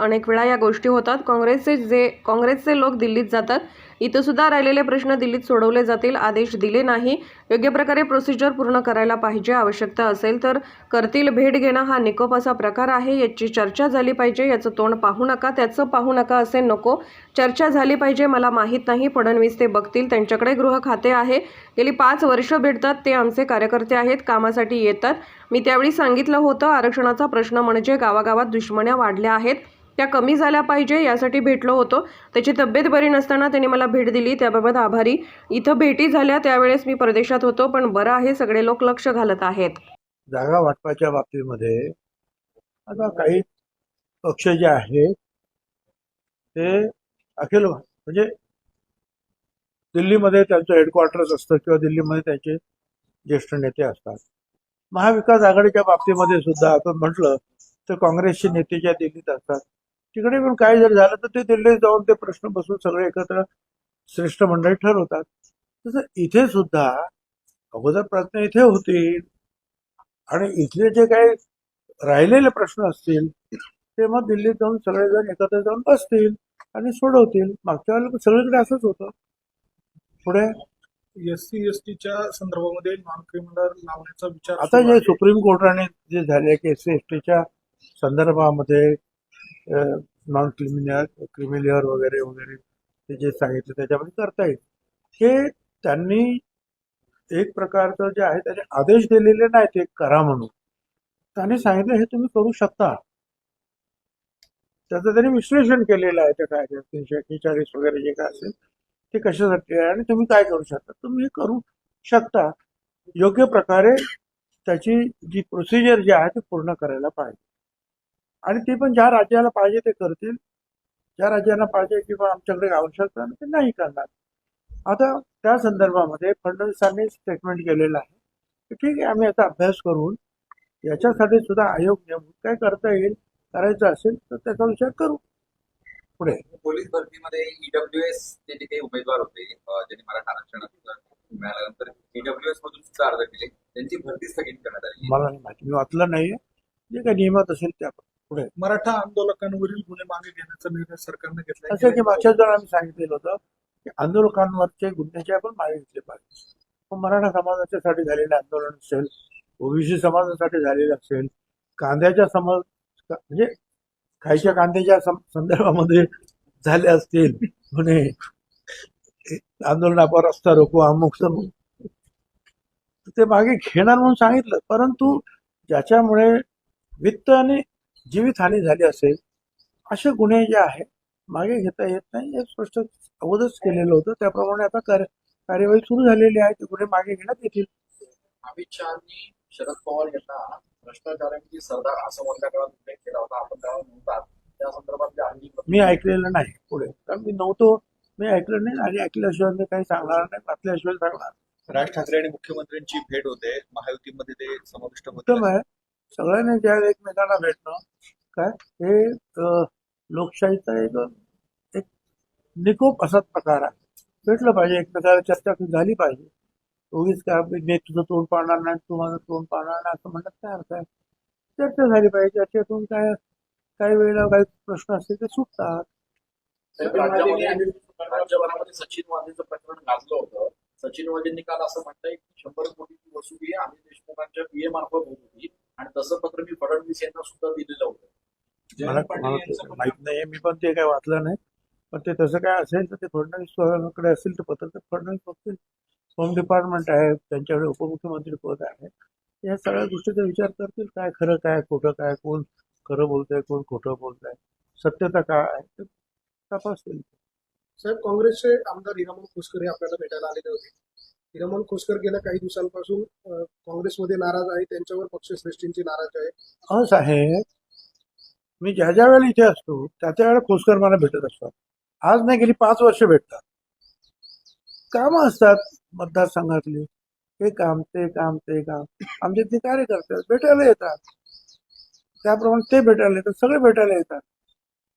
अनेक वेळा या गोष्टी होतात. काँग्रेसचे जे काँग्रेसचे लोक दिल्लीत जातात इथं सुद्धा राहिलेले प्रश्न दिल्लीत सोडवले जातील आदेश दिले नाही. योग्य प्रकारे प्रोसिजर पूर्ण करायला पाहिजे आवश्यकता असेल तर करतील. भेट घेणं हा निकोप असा प्रकार आहे याची चर्चा झाली पाहिजे याचं तोंड पाहू नका त्याचं पाहू नका असे नको. चर्चा झाली पाहिजे मला माहीत नाही फडणवीस ते बघतील त्यांच्याकडे गृह खाते आहे. गेली पाच वर्ष भेटतात ते आमचे कार्यकर्ते आहेत कामासाठी येतात. मी त्यावेळी सांगितलं होतं आरक्षणाचा प्रश्न म्हणजे गावागावात दुश्मन्या वाढल्या आहेत. त्या कमी झाल्या पाहिजे यासाठी भेटलो होतो. त्याची तब्येत बरी नसताना त्यांनी मला भेट दिली. त्याबाबत आभारी. इथं भेटी झाल्या. त्यावेळेस मी परदेशात होतो पण बरं आहे सगळे लोक लक्ष घालत आहेत. जागा वाटपाच्या बाबतीमध्ये आता काही पक्ष जे आहेत ते अखिल म्हणजे दिल्लीमध्ये त्यांचं हेडक्वार्टर्स असतं किंवा दिल्लीमध्ये त्यांचे ज्येष्ठ नेते असतात. महाविकास आघाडीच्या बाबतीमध्ये सुद्धा आपण म्हटलं तर काँग्रेसचे नेते ज्या दिल्लीत असतात तिकडे पण काय जर झालं तर ते दिल्लीत जाऊन ते प्रश्न बसून सगळे एकत्र श्रेष्ठ मंडळी ठरवतात. तसं इथे सुद्धा अगोदर प्रश्न इथे होतील. आणि इथले जे काही राहिलेले प्रश्न असतील ते मग दिल्लीत जाऊन सगळेजण एकत्र जाऊन बसतील आणि सोडवतील. मागच्या वेळेला सगळीकडे असंच होतं. पुढे? एस सी एस टीच्या संदर्भामध्ये नॉन क्रिमिनल लावण्याचा विचार आता जे. सुप्रीम कोर्टाने जे झाले की एस सी एस टीच्या संदर्भामध्ये नॉन क्रिमिनल क्रिमिलियर वगैरे वगैरे ते जे सांगितलं त्याच्यामध्ये करता येईल. हे त्यांनी एक प्रकारचं जे आहे त्याचे आदेश दिलेले नाही ते करा म्हणून. त्यांनी सांगितलं हे तुम्ही करू शकता. त्याचं त्यांनी विश्लेषण केलेलं आहे त्या काय तीनशे अठ्ठेचाळीस वगैरे जे काय असेल ते कशासाठी आहे आणि तुम्ही काय करू शकता? तुम्ही हे करू शकता. योग्य प्रकारे त्याची जी प्रोसिजर जी आहे ती पूर्ण करायला पाहिजे. आणि ते पण ज्या राज्याला पाहिजे ते करतील. ज्या राज्यांना पाहिजे किंवा आमच्याकडे आवश्यकता ते नाही करणार. आता त्या संदर्भामध्ये फडणवीसांनी स्टेटमेंट केलेलं आहे. की ठीक आहे आम्ही आता अभ्यास करून याच्यासाठी सुद्धा आयोग नेमून काय करता येईल करायचं असेल तर त्याचा विचार करू. पुढे. पोलीस भरतीमध्ये ईडब्ल्यूएस चे जे काही उमेदवार होते ज्यांनी मराठा आरक्षणात मिळाल्यानंतर ईडब्ल्यूएस मधून सुद्धा अर्ज केले. त्यांची भरती स्थगित करण्यात आली. मला नाही माहिती. मी वाचलं नाहीये. जे काही नियमात असेल त्या मराठा आंदोलकांवरील गुन्हे मागे घेण्याचा निर्णय सरकारने घेतला असं की मागच्या जर आम्ही सांगितलेलं होतं की आंदोलकांवरचे गुन्ह्याचे आपण मागे घेतले पाहिजे. मराठा समाजाच्यासाठी झालेलं आंदोलन असेल ओबीसी समाजासाठी झालेलं असेल कांद्याच्या समाज म्हणजे खायच्या कांद्याच्या संदर्भामध्ये झाले असतील म्हणे आंदोलनावर रस्ता रोको अमुक ते मागे घेणार म्हणून सांगितलं परंतु ज्याच्यामुळे वित्त आणि जीवितहानी झाली असेल असे गुन्हे जे आहेत मागे घेता येत नाही. हे स्पष्ट अगोदरच केलेलं होतं. त्याप्रमाणे आता कार्य कार्यवाही सुरू झालेली आहे. ते गुन्हे मागे घेण्यात येतील. अमित शहानी शरद पवार यांना भ्रष्टाचारांची सरदार असं काळात उल्लेख केला होता. आपण तेव्हा नव्हतात त्या संदर्भात मी ऐकलेलं नाही पुढे. कारण मी नव्हतो. मी ऐकलं नाही आणि ऐकल्याशिवाय मी काही सांगणार नाही. वाचल्याशिवाय सांगणार राज ठाकरे आणि मुख्यमंत्र्यांची भेट होते. महायुतीमध्ये ते समाविष्ट होते. आहे. सगळ्यांनी ज्या एकमेकांना भेटणं काय? हे लोकशाहीचा एक एक निकोप असाच प्रकार आहे. भेटलं पाहिजे एकमेकाला चर्चा झाली पाहिजे. उगीच काय मी तुझं तोंड पाहणार नाही तू माझं तोंड पाहणार नाही असं म्हणतात काय अर्थ आहे? चर्चा झाली पाहिजे चर्चेतून काय काही वेळेला काही प्रश्न असतील ते सुटतात. राज्यभरामध्ये सचिन वाझेचं प्रकरण गाजलं होतं. सचिन वाझेंनी काल असं म्हणतंय की शंभर कोटीची वसुली आम्ही देशमुखांच्या पीए मार्फत होतो. तसं पत्र मी फडणवीस यांना सुद्धा दिलेलं होतं. मला माहीत नाही मी पण ते काय वाचलं नाही. पण ते तसं काय असेल तर ते फडणवीसकडे असेल तर पत्र तर फडणवीस बघतील होम डिपार्टमेंट आहे त्यांच्याकडे उपमुख्यमंत्री पद आहे. या सगळ्या गोष्टीचा विचार करतील काय खरं काय खोटं काय कोण खरं बोलतंय कोण खोटं बोलतंय सत्यता काय आहे ते तपासतील. साहेब काँग्रेसचे आमदार हिरामन खोसकर हे आपल्याला भेटायला आलेले होते. हिरमन खोसकर गेल्या काही दिवसांपासून काँग्रेसमध्ये नाराज आहे त्यांच्यावर पक्षश्रेष्ठींची नाराज आहे. हा साहेब मी ज्या ज्या वेळेला इथे असतो त्या त्या वेळेला खोसकर मला भेटत असतात. आज नाही गेली पाच वर्ष भेटतात. कामं असतात मतदारसंघातली. हे काम ते काम ते काम. आमचे ते कार्यकर्ते भेटायला येतात. त्याप्रमाणे ते भेटायला येतात सगळे भेटायला येतात.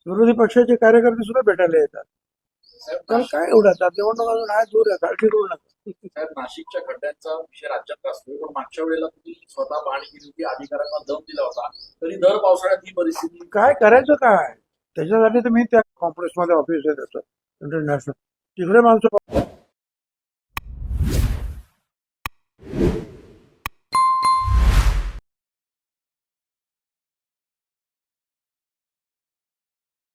विरोधी पक्षाचे कार्यकर्ते सुद्धा भेटायला येतात. नाशिक- काय एवढं? आता निवडणूक अजून आहे दूर आहे करू नका. नाशिकच्या खड्ड्यांचा विषय राज्यात असतो पण मागच्या वेळेला तुम्ही स्वतः पाहणी केली होती अधिकाऱ्यांना दम दिला होता. तरी दर पावसाळ्यात ही परिस्थिती काय करायचं काय? त्याच्यासाठी मी त्या कॉम्प्लेक्समध्ये ऑफिस आहे त्याचं इंटरनॅशनल तिकडे माणसं